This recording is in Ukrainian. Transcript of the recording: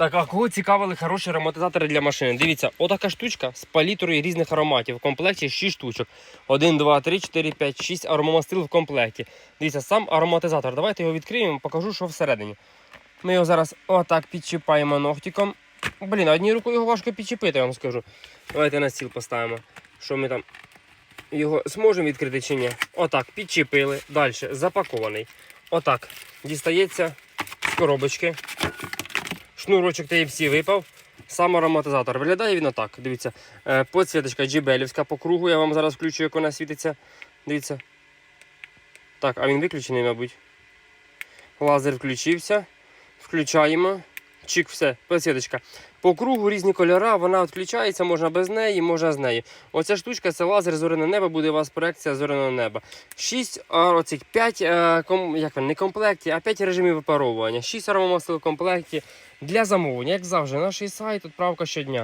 Так, а кого цікавили хороші ароматизатори для машини? Дивіться, отака штучка з палітрою різних ароматів. В комплекті 6 штучок. 1, 2, 3, 4, 5, 6 аромамастил в комплекті. Дивіться, сам ароматизатор. Давайте його відкриємо, покажу, що всередині. Ми його зараз отак підчіпаємо ногтиком. Блін, однією рукою його важко підчепити, я вам скажу. Давайте на стіл поставимо. Що ми там його зможемо відкрити чи ні? Отак, підчепили. Далі запакований. Отак. Дістається з коробочки. Шнурочок TFC випав. Сам ароматизатор. Виглядає він отак. Дивіться. Е, Подсвіточка джібелівська по кругу. Я вам зараз включу, як вона світиться. Дивіться. Так, а він виключений, мабуть. Лазер включився. Включаємо. Чик, все, посідочка. По кругу різні кольори, вона відключається, можна без неї, можна з нею. Оця штучка це лазер зоряне небо, буде у вас проекція зоряного неба. 6, а оцих 5, е, як не комплекті, а 5 режимів випаровування. 6 аромамасел в комплекті для замовлення. Як завжди, наш сайт, відправка щодня.